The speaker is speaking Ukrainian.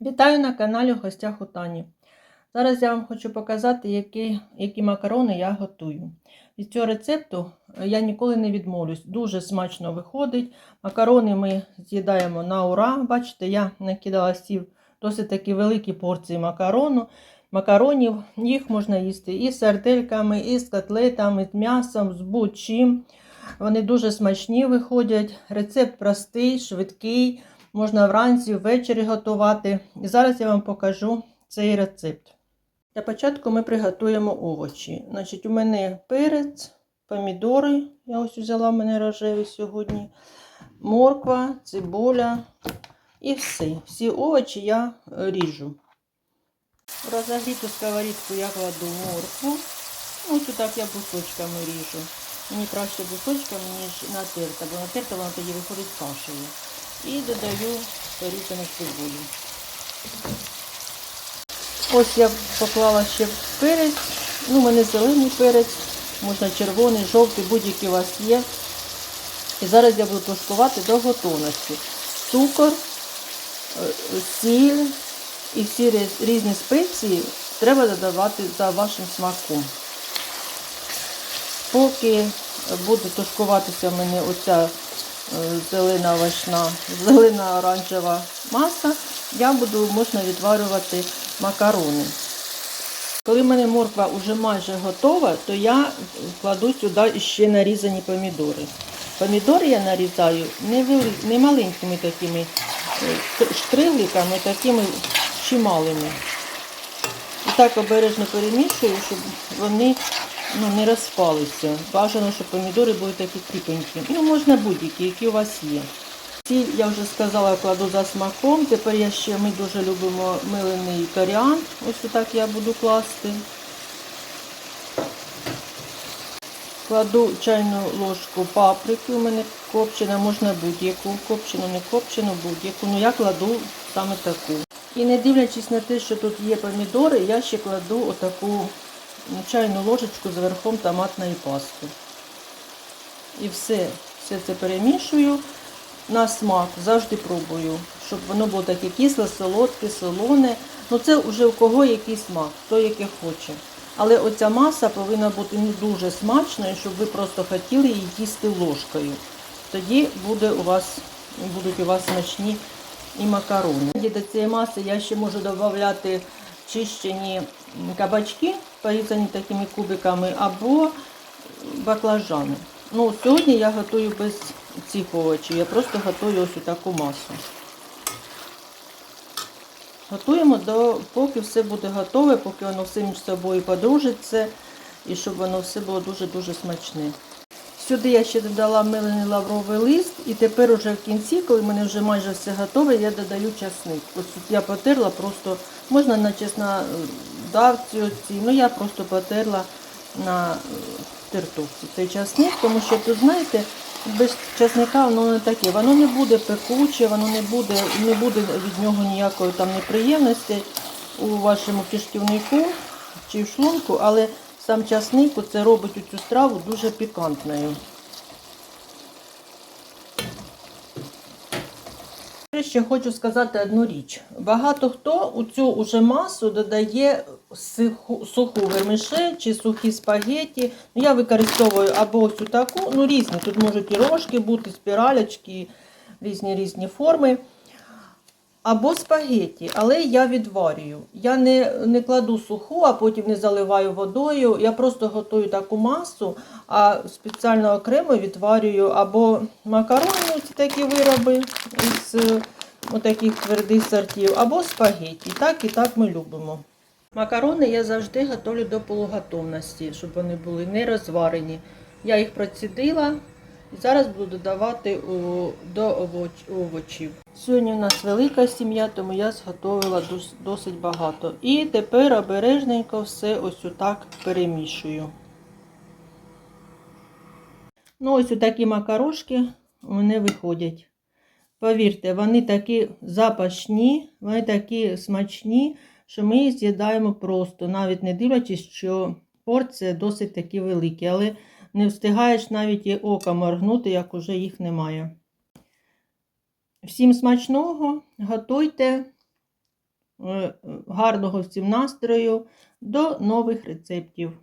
Вітаю на каналі в гостях у Тані. Зараз я вам хочу показати, які, які макарони я готую. Від цього рецепту я ніколи не відмовлюсь. Дуже смачно виходить. Макарони ми з'їдаємо на ура. Бачите, я накидала сів досить такі великі порції макарону. Макаронів їх можна їсти і з сардельками, і з котлетами, з м'ясом, з будь-чим. Вони дуже смачні виходять. Рецепт простий, швидкий. Можна вранці, ввечері готувати. І зараз я вам покажу цей рецепт. Для початку ми приготуємо овочі. Значить, У мене перець, помідори. Я ось взяла в мене рожеві сьогодні, морква, цибуля і все. Всі овочі я ріжу. В розогріту сковорідку я кладу моркву. Ось так я бусочками ріжу. Мені краще бусочками, ніж натерта, бо натерта вона тоді виходить кашею. І додаю порізану цибулю. Ось я поклала ще перець. Ну, у мене зелений перець, можна червоний, жовтий, будь-який у вас є. І зараз я буду тушкувати до готовності. Цукор, сіль і всі різні спеції треба додавати за вашим смаком. Поки буде тушкуватися в мене оця зелена овочна, зелена оранжева маса, я буду можна відварювати макарони. Коли в мене морква вже майже готова, то я кладу сюди ще нарізані помідори. Помідори я нарізаю не, вели... не маленькими такими штригликами, такими чималими. І так обережно перемішую, щоб вони ну, не розпалися. Бажано, щоб помідори були такі кріпенькі. Ну, можна будь-які, які у вас є. Сіль, я вже сказала, кладу за смаком. Тепер я ще, ми дуже любимо милений коріан. Ось так я буду класти. Кладу чайну ложку паприки, у мене копчена, можна будь-яку, копчену, не копчену, будь-яку. Ну я кладу саме таку. І не дивлячись на те, що тут є помідори, я ще кладу отаку чайну ложечку з верхом томатної пасти. І все, все це перемішую на смак, завжди пробую, щоб воно було таке кисле, солодке, солоне. Ну це вже у кого який смак, хто яке хоче. Але оця маса повинна бути не дуже смачною, щоб ви просто хотіли її їсти ложкою. Тоді буде у вас, будуть у вас смачні і макарони. До цієї маси я ще можу додати чищені кабачки, порізані такими кубиками, або баклажани. Ну, Сьогодні я готую без цих овочів, я просто готую ось таку масу. Готуємо, до, поки все буде готове, поки воно все між собою подружиться і щоб воно все було дуже-дуже смачне. Сюди я ще додала милений лавровий лист, і тепер уже в кінці, коли в мене вже майже все готове, я додаю часник. Ось тут я потерла, просто можна на чеснодавці оці, ну я просто потерла на тертовці цей часник, тому що тут, знаєте, без часника воно не таке, воно не буде пекуче, воно не буде не буде від нього ніякої там неприємності у вашому кишківнику чи в шлунку, але сам часник це робить цю страву дуже пікантною. Ще хочу сказати одну річ. Багато хто у цю уже масу додає суху, суху вермишель чи сухі спагеті. Ну, Я використовую або ось таку, ну різні. Тут можуть і рожки бути, спіралечки, різні різні форми. Або спагеті, але я відварюю. Я не не кладу суху, а потім не заливаю водою. Я просто готую таку масу, а спеціально окремо відварюю або макарони, ці такі вироби із таких твердих сортів, або спагеті. Так і так ми любимо. Макарони я завжди готую до полуготовності, щоб вони були не розварені. Я їх процідила. І зараз буду додавати до овочів. Сьогодні у нас велика сім'я, тому я зготовила досить багато. І тепер обережненько все ось отак перемішую. Ну, ось такі макарошки у мене виходять. Повірте, вони такі запашні, вони такі смачні, що ми її з'їдаємо просто, навіть не дивлячись, що порція досить такі великі. Але не встигаєш навіть і ока моргнути, як уже їх немає. Всім смачного, готуйте, е, гарного всім настрою, до нових рецептів.